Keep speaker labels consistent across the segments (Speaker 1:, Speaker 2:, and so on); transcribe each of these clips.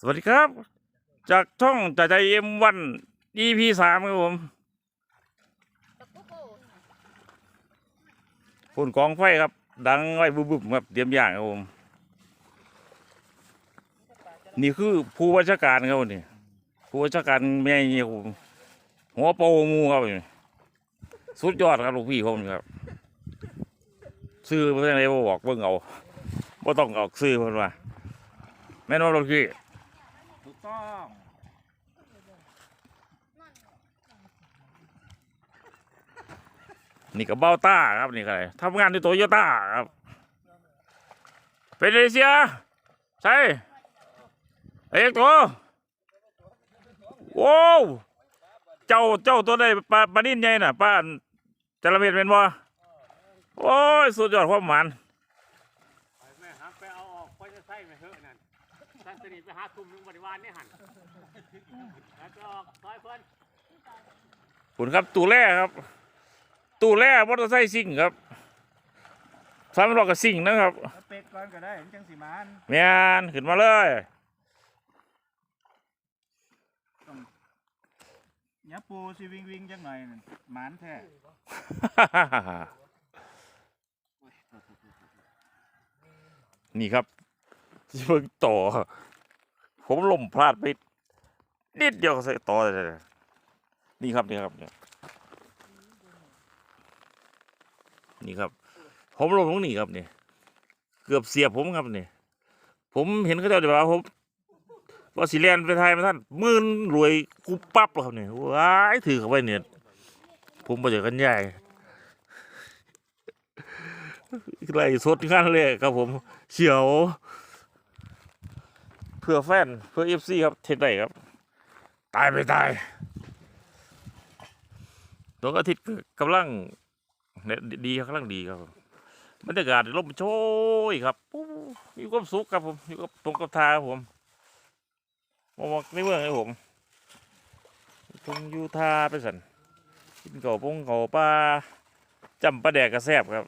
Speaker 1: สวัสดีครับ จากช่องจ่าใจเอ็มวัน EP สามครับผมฝุ่นกองไฟครับ ดังไว้บุบๆครับเตรียมอย่างครับผม นี่คือผู้วัชการครับนี่ผู้วัชการแม่เนี่ยผมหัวโปงูครับนี่สุดยอดครับลูกพี่ผมครับ ซื้อเพื่อนอะไรบ่บอกเบิ่งเอาบ่ต้องออกซื้อเพิ่นว่าแม่นว่าลูกพี่
Speaker 2: กต้อง
Speaker 1: นี่ก็เบ้าต้าครับนี่ก็เลยทำงานที่โตโยต้าครับเป็นเอเชียใช่เอกตัวโว้วเจ้าเจ้าตัวได้ปลาปลานิ่นใหญ่น่ะป้านจระเม็ดเป็นบ่โอ้ย สุดยอดความหมาน
Speaker 2: ไปแม่ฮักไปเอาออกไปจะใส่ไม่เถอะนั่น ท่านสนิทไปหาทุ่มหนึงบริวารนี่หันแล้วก็ออกซอยเพิ่น
Speaker 1: คุณครับตู้แร่ครับ ตู้แร่มอเตอร์ไซค์ซิ่งครับสามล้อกับซิ่งนะครับ
Speaker 3: เอาเป็ดก่อนก็ได้มันจังสิมาน
Speaker 1: แมนขึ้นมาเลย
Speaker 3: ยาปูสิวิงวิงจังหน่อยนั่นหมานแท้
Speaker 1: นี่ครับ ที่เพิ่งต่อ ผมล่มพลาดไปนิดเดียวก็ใส่ต่อเลยนี่ครับนี่ครับเนี่ยนี่ครับ ผมลงตรงนี้ครับเนี่ยเกือบเสียบผมครับเนี่ยผมเห็นเขาเจ้าเดี๋ยวว่าผมว่าสีแลนไปไทยมาท่านมื่นรวยกูปั๊บแล้วครับเนี่ยว้ายถือเข้าไปเนี่ยผมไปเจอกันใหญ่ไล่สดงานเลยครับผมเฉียว พื่อแฟนเพื่อเอฟซีครับเทนได้ครับ ตายไปตายดวงอาทิตย์กำลังดีกำลังดีครับบรรยากาศลมโชยครับมีความสุขครับผมอยู่กับตรงกับทาครับผมมองในเมืองเลยผมตรงยูทาไปสันกินเก่าปงเก่าปลาจำปลาแดกกระแซบครับ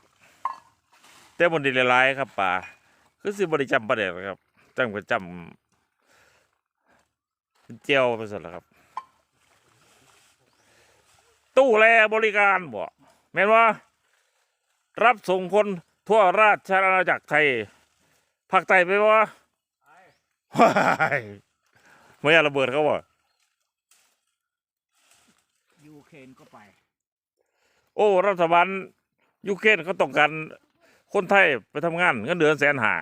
Speaker 1: แต่บนดีหลายครับป่าคือสิบริจำประเด็นครับจำก็จำ เป็นเจียวไปสุดแล้วครับ ตู้แลบริการบ่แม่นว่า รับส่งคนทั่วราชอาณาจักรไทยภาคใต้ไปบ่ว้ายไม่อยากระเบิดเขาบ่
Speaker 3: ยูเคนก็ไป
Speaker 1: โอ้ รัฐบาลยูเครนเขาต้องการคนไทยไปทำงานเงินเดือนแสนหา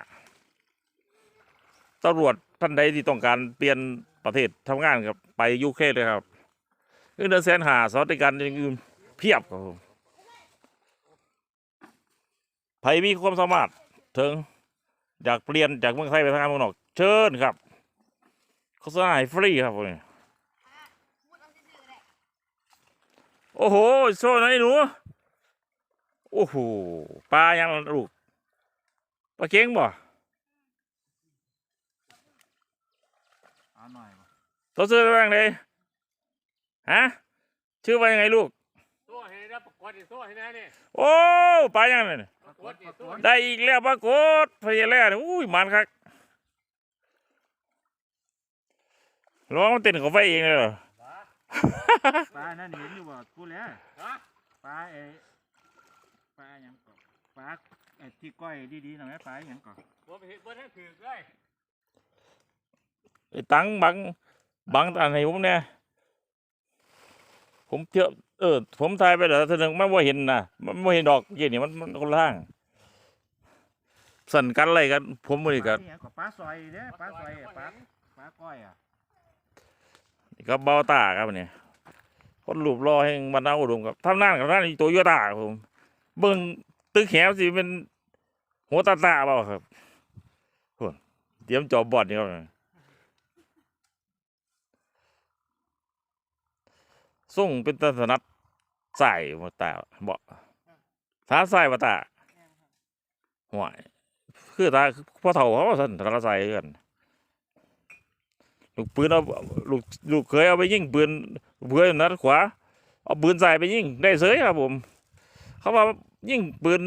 Speaker 1: ตำรวจท่านใดที่ต้องการเปลี่ยนประเทศทำงานครับไปยูเครนเลยครับเงินเดือนแสนหาสวัสดิการอย่างอื่นเพียบครับผมไผมีความสามารถถึงอยากเปลี่ยนจากเมืองไทยไปทำงานเมืองนอก เชิญครับโฆษณาให้ฟรีครับผมโอ้โหโซ่ไหนอยหนูโอ้โหปลายังลูกปลาเก่งบ่
Speaker 3: เอา หน่อยบ่
Speaker 1: ตัวซื้อไปบ้างเลยฮะชื่อว่ายังไงลูก
Speaker 2: โซ่ให้ได้ประกวดนี่โซ่ให้แน่นี่
Speaker 1: โอ้ปลายังไงเนี่ย
Speaker 2: ประกวดนี่โซ่
Speaker 1: ได้อีกแล้วปรากฏพยาแล่เนี่ยอุ้ยมันครับร้องมันเต้นเขาไฟเองเลยเหรอ
Speaker 3: ปลานั่นเห็นอยู่บ่กูแล้ว
Speaker 2: ฮะ
Speaker 3: ปลาไอ้ปลาหยังก่อปลาไอ้ที่ก้อยดีๆหน่อยไหมปลาหยังก่อ
Speaker 2: บ่ไปเห็นบ่ได้ถือเลย
Speaker 1: ไอ้ตังบังบังอันไหนผมเนี่ยผมเที่ยวเออ ผมถ่ายไปแล้วเธอหนึ่งมันว่าเห็นนะมันไม่เห็นดอกเยี่ยนี่มันมันคนละทาง สั่นกันอะไรกัน ผมบริ
Speaker 3: ป
Speaker 1: กั
Speaker 3: ลานเนี่ยก็ปลาซอยเด้อปลาซอยอะปลาปลาก้อยอะ
Speaker 1: นี่ก็เบาตาครับเนี่ยคนรูปรอแห่งบรรดาอุดมครับทำนั่นกับนั่นอีโตโยต้าครับผมเบิ่งตึกแขวสิเป็นหัวตาตาเปล่าครับโหเตรียมจอบบอดนี่ครับ ส่งเป็นตาสนัดใส่มาตาบอกท้าใส่มาตาห่วยคือตาพ่อเฒ่าเขาสั่นตาใส่กันลูกปืนเอาลูกลูกเคยเอาไปยิงปืนเพื่อนนัดขวาเอาปืนใส่ไปยิงได้เสยครับผม เขาว่ายิงปืน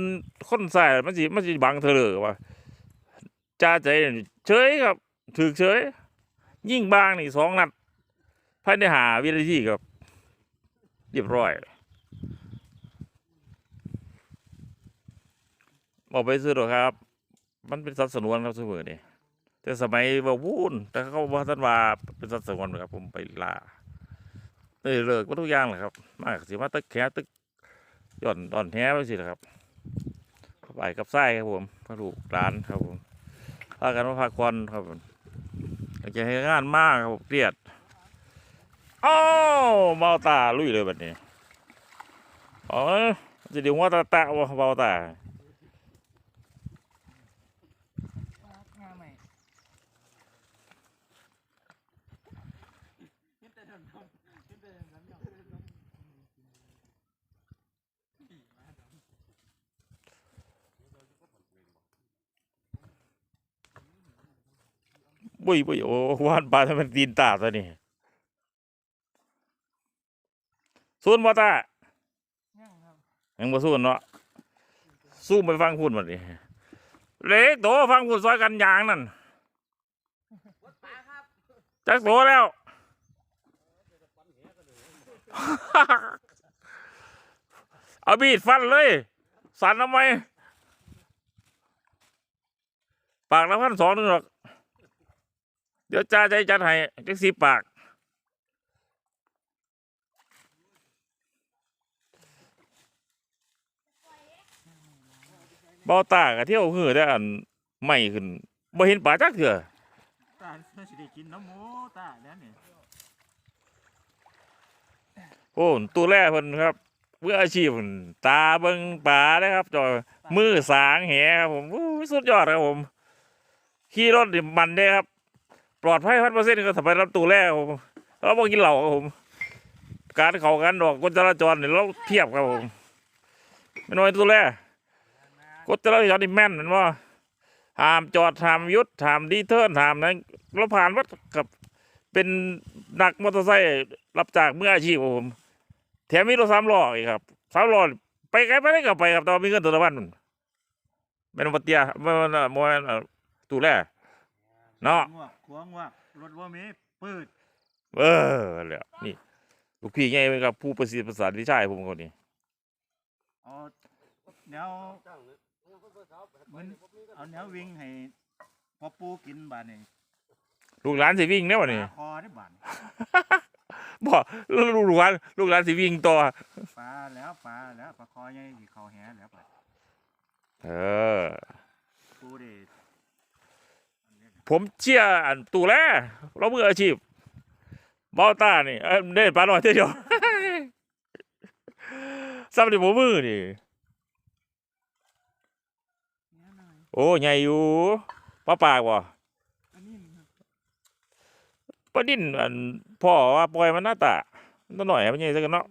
Speaker 1: คนใส่มันสิมันสิบังเธอเลยว่าจ้าใจเฉยครับถือเฉย ยิ่งบางนี่สองนัดภายในหาวินาทีครับ เรียบร้อยบอกไปซื้อหรอครับ มันเป็นสัตว์สนวนครับเสมอนี่แต่สมัยว่าวูนแต่เขาว่าท่านว่าเป็นสัตว์สนวนครับ ผมไปล่าเอยเลิกว่าทุกอย่างแหละครับ มากสิมาตึกแขตึกย่อนดอนแท้ไปสิแหละครับไปกับไส้ครับผมพระลูกร้านครับผมพากันมาพักควันครับผมอยากจะให้งานมากครับผมเครียดอ้าว เบาตาลุยเลยแบบนี้อ๋อจะเดี๋ยวว่าตาตะว่าเบาตาบุยบุยโอ้วานปลาทำไมนตีนตาซะนี่ ซูนบ่ตา
Speaker 3: ยังครับ
Speaker 1: ยังบ่ซูนเนาะสู้ไปฟังพูดมาดิเล็กโตฟังพูดซอยกันยางนั่นจักโตแล้วเอาบีดฟันเลย สันทำไมปากละพันสองนึงหรอก เดี๋ยวจ้าใจจัดให้จักสิบปาก เบาตากะเที่ยวหือได้อันไม่ขึ้นบ่เห็นปลาจักเถื่อ
Speaker 3: ตาเพื่อสิได้กินน้ำหมูตาแล้วนี่
Speaker 1: โอ้ตัวแรกเพิ่นครับเพื่ออาชีพเพิ่นตาเบิ่งปลาเด้อครับจอยมือสางแหครับผมอู้สุดยอดครับผมขี่รถนี่มันเด้ครับ ปลอดภัยพันเปอร์เซ็นต์ก็สบายรับตัวแรกครับผมเราบ่กินเหล้าครับผม การเข้ากันดอกกฎจราจรนี่เราเทียบครับผมไม่น้อยตัวแรก กฎจราจรนี่แม่นม่นบ่ห้ามจอดหามยุดหามดีเทิร์นหามนั้นเราผ่านวัดกับเป็นนักมอเตอร์ไซค์รับจากเมื่ออาชีพผมแถมมีรถสามล้ออีกครับสามล้อไปไกลไปได้ก็ไปครับแต่ว่ามีเงินตัวละวันมันเป็นวัตเตุไม่ไม่ไม่ไม่ตู้แร่เนาะ
Speaker 3: งวกขวงวกรถว่ามีปืด
Speaker 1: เออเลยนี่ลูกพี่ไงเป็นกับผู้ประสิทธิ์ประสาทวิชัยผมคนนี้
Speaker 3: เอาแนว มันเอาแนววิ่งให้พอปูกินบาดนี่
Speaker 1: ลูกหลานสิวิ่งเนี่ยวันนี้
Speaker 3: ปลาคอได้บาดนี่
Speaker 1: บ่ลูกหลานลูกหลานสิวิ่งต่อ
Speaker 3: ปลาแล้วปลาแล้วปลาคอใหญ่ที่เขาแหแล้วบาด
Speaker 1: เออ
Speaker 3: ปูเด็ด
Speaker 1: ผมเชื่ออันตู้แร่เรามืออาชีพเบาตานี่เอ้ยเด่นปลาหน่อยเดียวซ้ำในผมมือนี่ โอ้ใหญ่อยู่ปลาปากว่ปลาดิ้นอันพ่อว่าปล่อยมันหน้าตาตัวหน่อยมันใหญ่สักกันเนาะ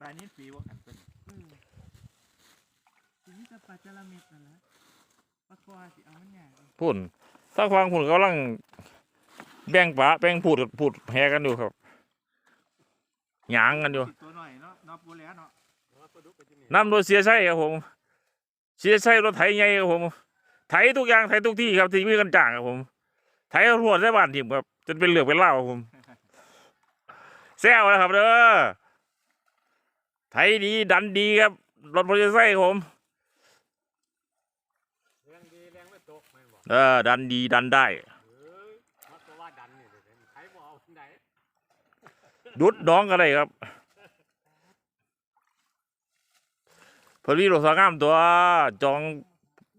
Speaker 3: ปลานี้ปีว่ากันเป็น
Speaker 4: ทีนี้จะปลาจาระเม็ดนั่นแหละปลาควาสิเอามันใหญ่
Speaker 1: พุ่นถ้าฟังพุ่นกำลังแบ่งปลาแบ่งพูดพูดแหกันอยู่ครับหยางกันอยู่
Speaker 3: ตัวหน่อยเนาะเนาะปูแล้วเนาะ
Speaker 1: นำโดยเสียใช่ครับผม เสียใช่รถไถใหญ่ครับผม ไถทุกอย่างไถทุกที่ครับที่มีกันจ้างครับผม ไถรวดได้บ้านทีมครับจนเป็นเหลือกเป็นเล่าวครับผมแซวนะครับเด้อไถดีดันดีครับรถมอเตอร์ไซค์ครับผม
Speaker 2: แรงดีแรงไม่ตกแม่นบอก
Speaker 1: เออดันดีดันได้
Speaker 2: เอ้ยมักก็ว่าดันนี่เลยใครบ่เอาคนใด
Speaker 1: ดุดน้องก็ได้ครับ พอดีรถสองงามตัวจอง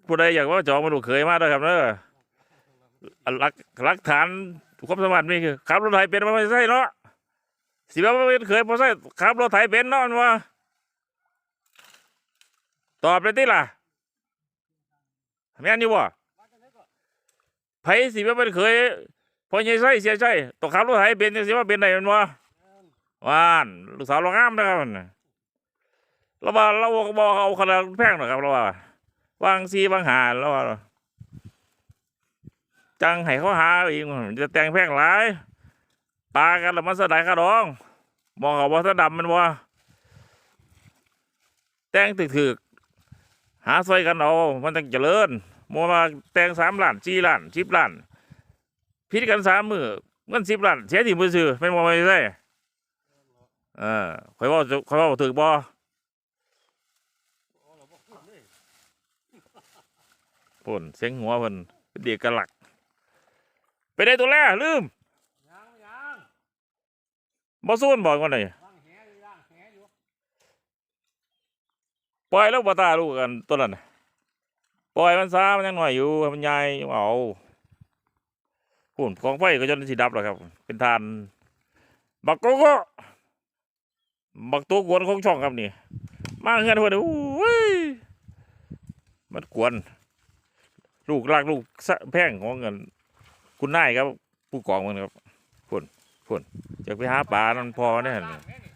Speaker 1: ผู้ใดอยากว่าจองมาดูเคยมาด้วยครับเด้ออันหลักหลักฐานความสามารถนี่คือขับรถไถเป็นมาไม่ใช่เนาะสิว่าไม่เคยพอใช่ขับรถไถเป็นเนาะมันว่าตอบเลยติล่ะแม่นอยู่บ่ไผสิว่าเป็นเคยพอใหญ่ใช่เสียใช่ต้องขับรถไถเป็นสิว่าเป็นได้แมันว่าว่านลูกสาวเรางามนะครับมันน่ะ เราว่าเราบอกเอาขนาดแพงหน่อยครับเราว่าวางซีบางหาเราว่าจังให้เขาหาอีกจะแต่งแพงหลายปลากันแล้วมันสดายขาดองมองเขาว่าสดำมันว่าแต่งถึกๆหาซอยกันเอามันต้องเจริญโมมาแต่งสามล้านสี่ล้านสิบล้านพิดกันสามมือเงินสิบล้านเสียที่มือซื้อไม่นบ่ไม่ใช่เออคอยว่าคอยว่าถึกบ่ ปุ่นเสียงหัวเพิ่นเป็นเด็กกะหลัก ไปได้ตัวแรกลืม
Speaker 2: ยังยัง
Speaker 1: บ่ซูนบอกว่าไหน
Speaker 2: ล่างแหอยู่ล่างแหอยู่
Speaker 1: ปล่อยแล้วบ่ตาลูกกันตัวนั้นน่ะปล่อยมันซะมันยังหน่อยอยู่ให้มันใหญ่ยังเอาปุ่นของไฟก็จนสิดับแล้วครับ เป็นทาน บักโกโก้บักตัวกวนของช่องครับนี่ มาเงินเพื่อนโอ้ยมันกวน ลูกลากลูกสะแพงของเงินคุณนายครับ ผู้กองมันครับพุ่นพุ่นจะไปหาปลานั่นพอเนี่ย
Speaker 2: ล่างแหนี่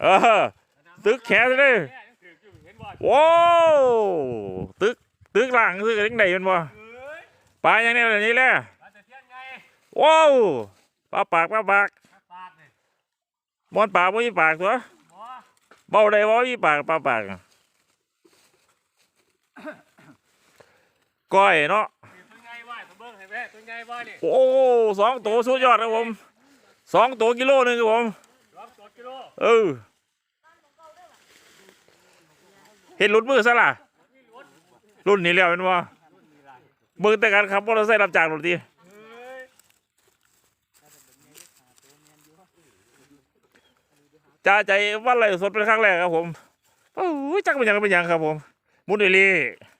Speaker 1: เออตึกแขนเลย
Speaker 2: แหยังถืออยู่เห็นบ่
Speaker 1: โว้วตึกตึกหลังตึกยังไงมันบ่
Speaker 2: เอ้ย
Speaker 1: ปลาอย่างนี้แบบนี้แหละ
Speaker 2: ปลาตะเพียนไง
Speaker 1: ว้าวปลาปากปลาปาก
Speaker 2: ปลาดนี่
Speaker 1: มอนปากไม่มีปากตัว
Speaker 2: บ่
Speaker 1: เบาได้บ่มีปากปลาปากอะ ก้อยเนาะ
Speaker 2: นี่ตัวไงว่าตัวเบิ่งให้แม่ตัวไงบ่นี่
Speaker 1: โอ้สองตัวสุดยอดครับผมสองตัวกิโลหนึงครับผม
Speaker 2: สองตัวกิโล
Speaker 1: เออเห็นหลุดมือซะล่ะ
Speaker 2: นี่รถ
Speaker 1: รุ่นนี้แล้วเป็นว่า
Speaker 2: รุ่นนี้ล่ะ
Speaker 1: เบิ่งแต่การขับมอเตอร์ไซค์รับจ้างหลุดที
Speaker 2: เอ้ย
Speaker 1: จ้าใจวันไรสดเป็นครั้งแรกครับผมโอ้ยจักเป็นหยังเป็นหยังครับผม มุนเอลี
Speaker 2: เ